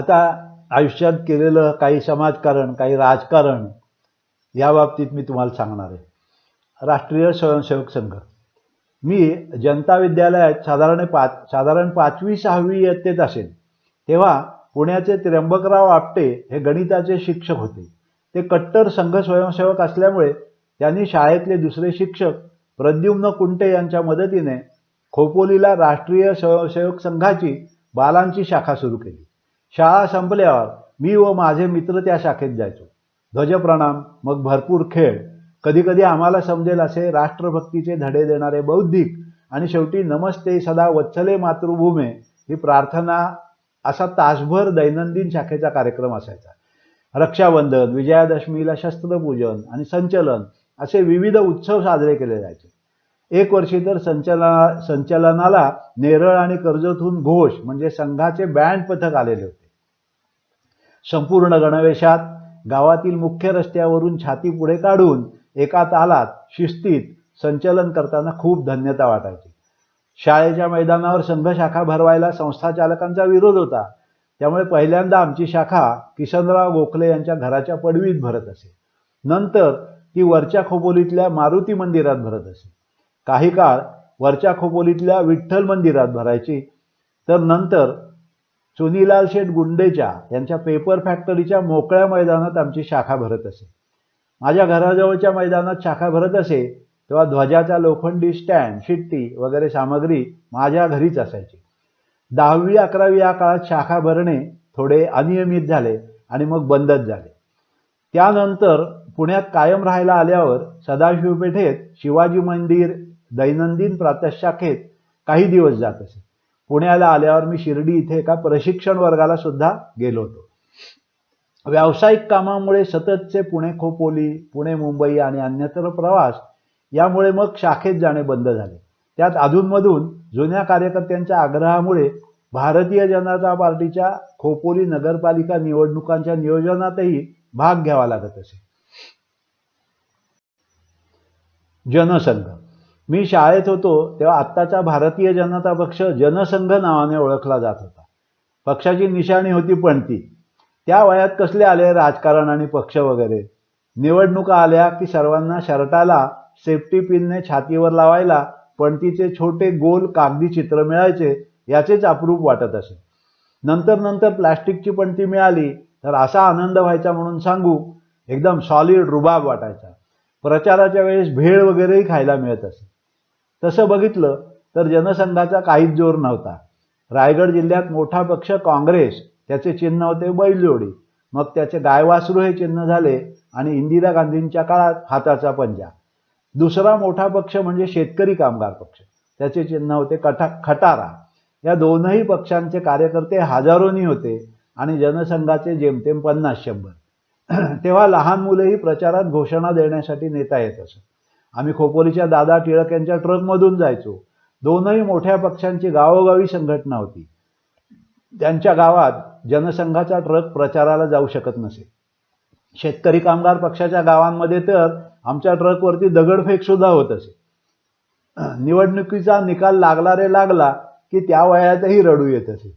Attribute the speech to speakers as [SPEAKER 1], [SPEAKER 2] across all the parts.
[SPEAKER 1] आता आयुष्यात केलेलं काही समाजकारण काही राजकारण या बाबतीत मी तुम्हाला सांगणार आहे. राष्ट्रीय स्वयंसेवक संघ. मी जनता विद्यालयात साधारण पाच साधारण पाचवी सहावी इयत्तेत असेल तेव्हा पुण्याचे त्र्यंबकराव आपटे हे गणिताचे शिक्षक होते. ते कट्टर संघ स्वयंसेवक असल्यामुळे त्यांनी शाळेतले दुसरे शिक्षक प्रद्युम्न कुंटे यांच्या मदतीने खोपोलीला राष्ट्रीय स्वयंसेवक संघाची बालांची शाखा सुरू केली. शाळा संपल्यावर मी व माझे मित्र त्या शाखेत जायचो. ध्वजप्रणाम मग भरपूर खेळ. कधीकधी आम्हाला समजेल असे राष्ट्रभक्तीचे धडे देणारे बौद्धिक आणि शेवटी नमस्ते सदा वत्सले मातृभूमे ही प्रार्थना असा तासभर दैनंदिन शाखेचा कार्यक्रम असायचा. रक्षाबंधन विजयादशमीला शस्त्रपूजन आणि संचलन असे विविध उत्सव साजरे केले जायचे. एक वर्षी तर संचलना संचलनाला नेरळ आणि कर्जतहून घोष म्हणजे संघाचे बँड पथक आलेले होते. संपूर्ण गणवेशात गावातील मुख्य रस्त्यावरून छाती पुढे काढून एका तालात शिस्तीत संचलन करताना खूप धन्यता वाटायची. शाळेच्या मैदानावर संघ शाखा भरवायला संस्थाचालकांचा विरोध होता. त्यामुळे पहिल्यांदा आमची शाखा किसनराव गोखले यांच्या घराच्या पडवीत भरत असे. नंतर ती वरच्या खोपोलीतल्या मारुती मंदिरात भरत असे. काही काळ वरच्या खोपोलीतल्या विठ्ठल मंदिरात भरायची. तर नंतर चुनीलाल शेठ गुंडेच्या यांच्या पेपर फॅक्टरीच्या मोकळ्या मैदानात आमची शाखा भरत असे. माझ्या घराजवळच्या मैदानात शाखा भरत असे तेव्हा ध्वजाचा लोखंडी स्टँड शिट्टी वगैरे सामग्री माझ्या घरीच असायची. दहावी अकरावी या काळात शाखा भरणे थोडे अनियमित झाले आणि मग बंदच झाले. त्यानंतर पुण्यात कायम राहायला आल्यावर सदाशिवपेठेत शिवाजी मंदिर दैनंदिन प्रातशाखेत काही दिवस जात असे. पुण्याला आल्यावर मी शिर्डी इथे एका प्रशिक्षण वर्गाला सुद्धा गेलो होतो. व्यावसायिक कामामुळे सततचे पुणे खोपोली पुणे मुंबई आणि अन्यत्र प्रवास यामुळे मग शाखेत जाणे बंद झाले. त्यात अधूनमधून जुन्या कार्यकर्त्यांच्या आग्रहामुळे भारतीय जनता पार्टीच्या खोपोली नगरपालिका निवडणुकांच्या नियोजनातही भाग घ्यावा लागत असे. जनसंघ मी शाळेत होतो तेव्हा आत्ताचा भारतीय जनता पक्ष जनसंघ नावाने ओळखला जात होता. पक्षाची निशाणी होती पणती. त्या वयात कसले आले राजकारण आणि पक्ष वगैरे? निवडणुका आल्या की सर्वांना शर्टाला सेफ्टी पिनने छातीवर लावायला पणतीचे छोटे गोल कागदी चित्र मिळायचे याचेच अप्रूप वाटत असे. नंतर नंतर प्लॅस्टिकची पणती मिळाली तर असा आनंद व्हायचा म्हणून सांगू एकदम सॉलिड रुबाब वाटायचा. प्रचाराच्या वेळेस भेळ वगैरेही खायला मिळत असे. तसं बघितलं तर जनसंघाचा काहीच जोर नव्हता. रायगड जिल्ह्यात मोठा पक्ष काँग्रेस त्याचे चिन्ह होते बैलजोडी. मग त्याचे गायवासरू हे चिन्ह झाले आणि इंदिरा गांधींच्या काळात हाताचा पंजा. दुसरा मोठा पक्ष म्हणजे शेतकरी कामगार पक्ष. त्याचे चिन्ह होते कठा खटारा. या दोनही पक्षांचे कार्यकर्ते हजारोनी होते आणि जनसंघाचे जेमतेम पन्नास शंभर. तेव्हा लहान मुलंही प्रचारात घोषणा देण्यासाठी नेता येत असत. आम्ही खोपोलीच्या दादा टिळक यांच्या ट्रकमधून जायचो. दोनही मोठ्या पक्षांची गावोगावी संघटना होती. त्यांच्या गावात जनसंघाचा ट्रक प्रचाराला जाऊ शकत नसे. शेतकरी कामगार पक्षाच्या गावांमध्ये तर आमच्या ट्रकवरती दगडफेक सुद्धा होत असे. निवडणुकीचा निकाल लागला रे लागला की त्या वयातही रडू येत असे.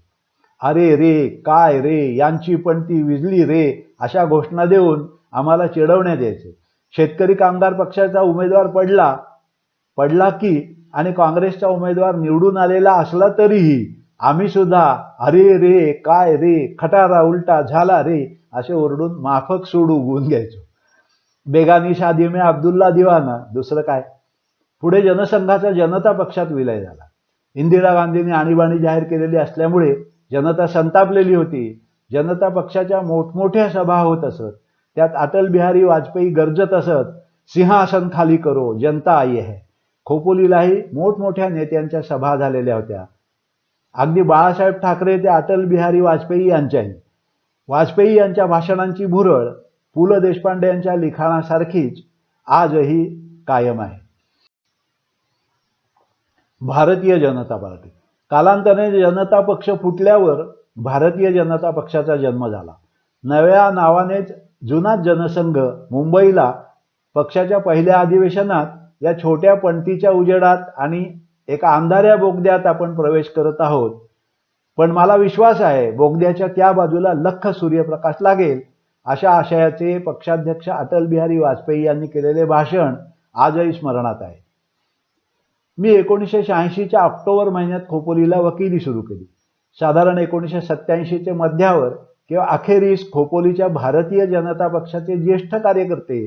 [SPEAKER 1] अरे रे काय रे यांची पण ती विजली रे अशा घोषणा देऊन आम्हाला चिडवण्यात यायचे. शेतकरी कामगार पक्षाचा उमेदवार पडला पडला की आणि काँग्रेसचा उमेदवार निवडून आलेला असला तरीही आम्ही सुद्धा अरे रे काय रे खटारा उलटा झाला रे असे ओरडून माफक सूड उगवून घ्यायचो. बेगानी शादी मे अब्दुल्ला दिवाना दुसरं काय? पुढे जनसंघाचा जनता पक्षात विलय झाला. इंदिरा गांधींनी आणीबाणी जाहीर केलेली असल्यामुळे जनता संतापलेली होती. जनता पक्षाच्या मोठमोठ्या सभा होत असत. त्यात अटल बिहारी वाजपेयी गरजत असत सिंहासन खाली करो जनता आई आहे. खोपोलीलाही मोठमोठ्या नेत्यांच्या सभा झालेल्या होत्या. अगदी बाळासाहेब ठाकरे ते अटल बिहारी वाजपेयी यांच्याही. वाजपेयी यांच्या भाषणांची भुरळ पु ल देशपांडे यांच्या लिखाणासारखीच आजही कायम आहे. भारतीय जनता पार्टी. कालांतराने जनता पक्ष फुटल्यावर भारतीय जनता पक्षाचा जन्म झाला. नव्या नावानेच जुना जनसंघ मुंबईला पक्षाच्या पहिल्या अधिवेशनात या छोट्या पणतीच्या उजेडात आणि एका अंधाऱ्या बोगद्यात आपण प्रवेश करत आहोत. पण मला विश्वास आहे बोगद्याच्या त्या बाजूला लख सूर्यप्रकाश लागेल अशा आशयाचे पक्षाध्यक्ष अटल बिहारी वाजपेयी यांनी केलेले भाषण आजही स्मरणात आहे. मी एकोणीसशे शहाऐंशीच्या ऑक्टोबर महिन्यात खोपोलीला वकिली सुरू केली. साधारण एकोणीसशे सत्त्याऐंशीच्या मध्यावर किंवा अखेरीस खोपोलीच्या भारतीय जनता पक्षाचे ज्येष्ठ कार्यकर्ते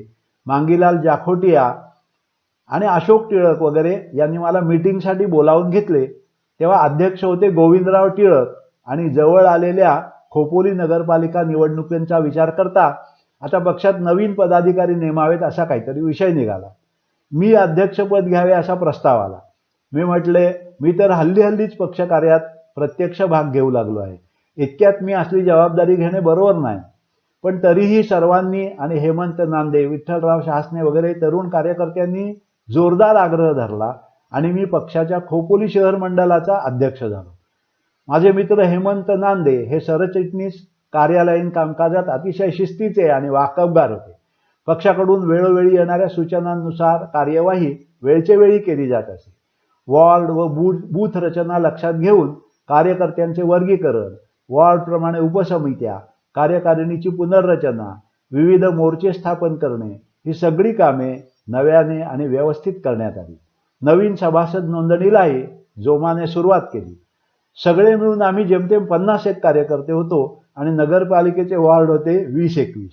[SPEAKER 1] मांगीलाल जाखोटिया आणि अशोक टिळक वगैरे यांनी मला मीटिंगसाठी बोलावून घेतले. तेव्हा अध्यक्ष होते गोविंदराव टिळक आणि जवळ आलेल्या खोपोली नगरपालिका निवडणुकींचा विचार करता आता पक्षात नवीन पदाधिकारी नेमावेत असा काहीतरी विषय निघाला. मी अध्यक्षपद घ्यावे असा प्रस्ताव आला. मी म्हटले मी तर हल्ली हल्लीच पक्ष कार्यात प्रत्यक्ष भाग घेऊ लागलो आहे. इतक्यात मी असली जबाबदारी घेणे बरोबर नाही. पण तरीही सर्वांनी आणि हेमंत नांदे विठ्ठलराव शासने वगैरे तरुण कार्यकर्त्यांनी जोरदार आग्रह धरला आणि मी पक्षाच्या खोपोली शहर मंडळाचा अध्यक्ष झालो. माझे मित्र हेमंत नांदे हे सरचिटणीस कार्यालयीन कामकाजात अतिशय शिस्तीचे आणि वाकबगार होते. पक्षाकडून वेळोवेळी येणाऱ्या सूचनांनुसार कार्यवाही वेळच्या वेळी केली जात असे. वॉर्ड व बूथ बूथ रचना लक्षात घेऊन कार्यकर्त्यांचे वर्गीकरण वॉर्डप्रमाणे उपसमित्या कार्यकारिणीची पुनर्रचना विविध मोर्चे स्थापन करणे ही सगळी कामे नव्याने आणि व्यवस्थित करण्यात आली. नवीन सभासद नोंदणीलाही जोमाने सुरुवात केली. सगळे मिळून आम्ही जेमतेम पन्नास एक कार्यकर्ते होतो आणि नगरपालिकेचे वॉर्ड होते वीस एकवीस.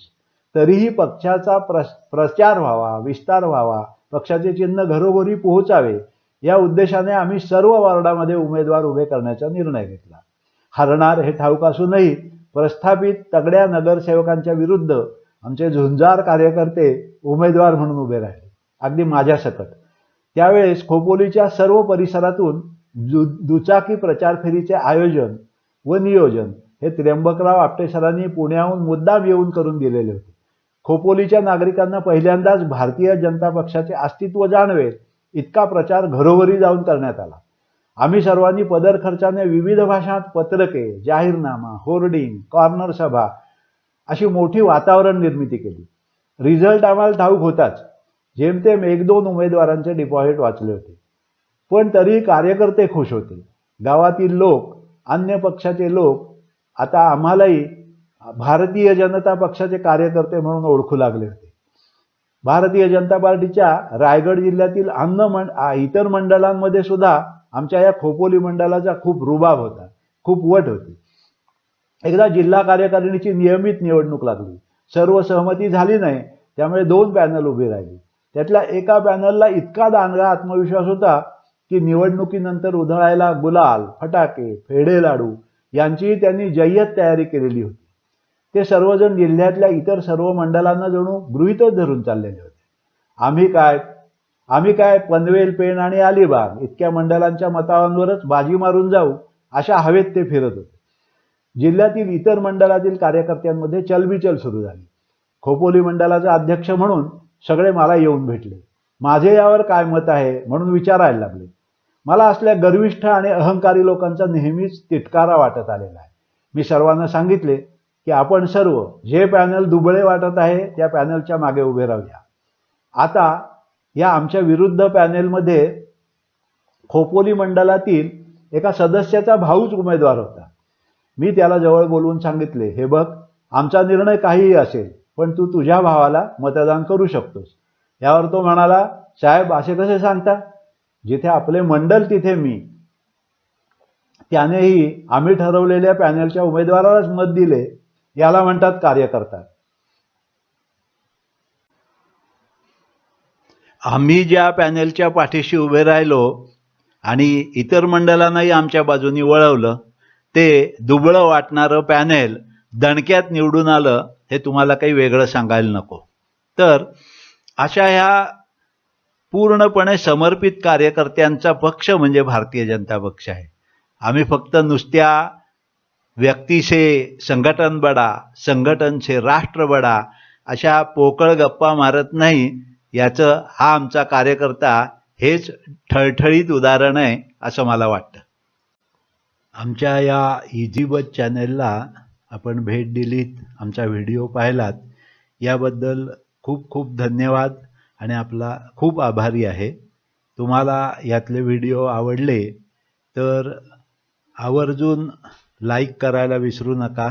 [SPEAKER 1] तरीही पक्षाचा प्रस प्रचार व्हावा विस्तार व्हावा पक्षाचे चिन्ह घरोघरी पोहोचावे या उद्देशाने आम्ही सर्व वॉर्डामध्ये उमेदवार उभे करण्याचा निर्णय घेतला. हरणार हे ठाऊक असूनही प्रस्थापित तगड्या नगरसेवकांच्या विरुद्ध आमचे झुंजार कार्यकर्ते उमेदवार म्हणून उभे राहिले. अगदी माझ्या सकट त्यावेळेस खोपोलीच्या सर्व परिसरातून दु दुचाकी प्रचार फेरीचे आयोजन व नियोजन हे त्र्यंबकराव आपटे सरांनी पुण्याहून मुद्दाम येऊन करून दिलेले होते. खोपोलीच्या नागरिकांना पहिल्यांदाच भारतीय जनता पक्षाचे अस्तित्व जाणवेल इतका प्रचार घरोघरी जाऊन करण्यात आला. आम्ही सर्वांनी पदर खर्चाने विविध भाषांत पत्रके जाहीरनामा होर्डिंग कॉर्नर सभा अशी मोठी वातावरण निर्मिती केली. रिझल्ट आम्हाला ठाऊक होताच. जेमतेम एक दोन उमेदवारांचे डिपॉझिट वाचले होते. पण तरी कार्यकर्ते खुश होते. गावातील लोक अन्य पक्षाचे लोक आता आम्हालाही भारतीय जनता पक्षाचे कार्यकर्ते म्हणून ओळखू लागले होते. भारतीय जनता पार्टीच्या रायगड जिल्ह्यातील अन्न मंड इतर मंडळांमध्ये सुद्धा आमच्या या खोपोली मंडळाचा खूप रुबाब होता खूप वट होती. एकदा जिल्हा कार्यकारिणीची नियमित निवडणूक लागली. सर्व सहमती झाली नाही त्यामुळे दोन पॅनल उभी राहिली. त्यातल्या एका पॅनलला इतका दांडगा आत्मविश्वास होता की निवडणुकीनंतर उधळायला गुलाल फटाके फेडे लाडू यांचीही त्यांनी जय्यत तयारी केलेली होती. ते सर्वजण जिल्ह्यातल्या इतर सर्व मंडळांना जणू गृहितच धरून चाललेले होते. आम्ही काय? आम्ही काय पनवेल पेण आणि अलिबाग इतक्या मंडळांच्या मतांवरच बाजी मारून जाऊ अशा हवेत ते फिरत होते. जिल्ह्यातील इतर मंडळातील कार्यकर्त्यांमध्ये चलबिचल सुरू झाली. खोपोली मंडळाचा अध्यक्ष म्हणून सगळे मला येऊन भेटले. माझे यावर काय मत आहे म्हणून विचारायला लागले. मला असल्या गर्विष्ठ आणि अहंकारी लोकांचा नेहमीच तिटकारा वाटत आलेला आहे. मी सर्वांना सांगितले की आपण सर्व जे पॅनल दुबळे वाटत आहे त्या पॅनलच्या मागे उभे राहूया. आता या आमच्या विरुद्ध पॅनेलमध्ये खोपोली मंडळातील एका सदस्याचा भाऊच उमेदवार होता. मी त्याला जवळ बोलवून सांगितले हे बघ आमचा निर्णय काहीही असेल पण तू तुझ्या भावाला मतदान करू शकतोस. यावर तो म्हणाला साहेब असे कसे सांगता? जिथे आपले मंडल तिथे मी. त्यानेही आम्ही ठरवलेल्या पॅनेलच्या उमेदवारालाच मत दिले याला म्हणतात कार्यकर्ता. आम्ही ज्या पॅनेलच्या पाठीशी उभे राहिलो आणि इतर मंडळांनाही आमच्या बाजूनी वळवलं ते दुबळं वाटणारं पॅनेल दणक्यात निवडून आलं हे तुम्हाला काही वेगळं सांगायला नको. तर अशा ह्या पूर्णपणे समर्पित कार्यकर्त्यांचा पक्ष म्हणजे भारतीय जनता पक्ष आहे. आम्ही फक्त नुसत्या व्यक्ती से संघटन बडा संघटन से राष्ट्र बडा अशा पोकळ गप्पा मारत नाही याचं हा आमचा कार्यकर्ता हेच ठळठळीत उदाहरण आहे असं मला वाटतं. आमच्या या इझीबत चॅनलला आपण भेट दिलीत आमचा व्हिडिओ पाहिलात याबद्दल खूप खूप धन्यवाद आणि आपला खूप आभारी आहे. तुम्हाला यातले व्हिडिओ आवडले तर आवर्जून लाईक करायला विसरू नका.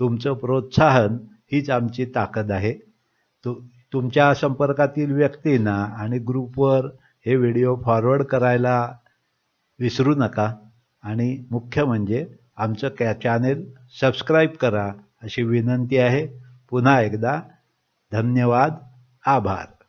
[SPEAKER 1] तुमचं प्रोत्साहन हीच आमची ताकद आहे. तु तुमच्या संपर्कातील व्यक्तींना आणि ग्रुपवर हे व्हिडिओ फॉरवर्ड करायला विसरू नका. आणि मुख्य म्हणजे आमचं कॅ चॅनेल सबस्क्राईब करा अशी विनंती आहे. पुन्हा एकदा धन्यवाद. आभार.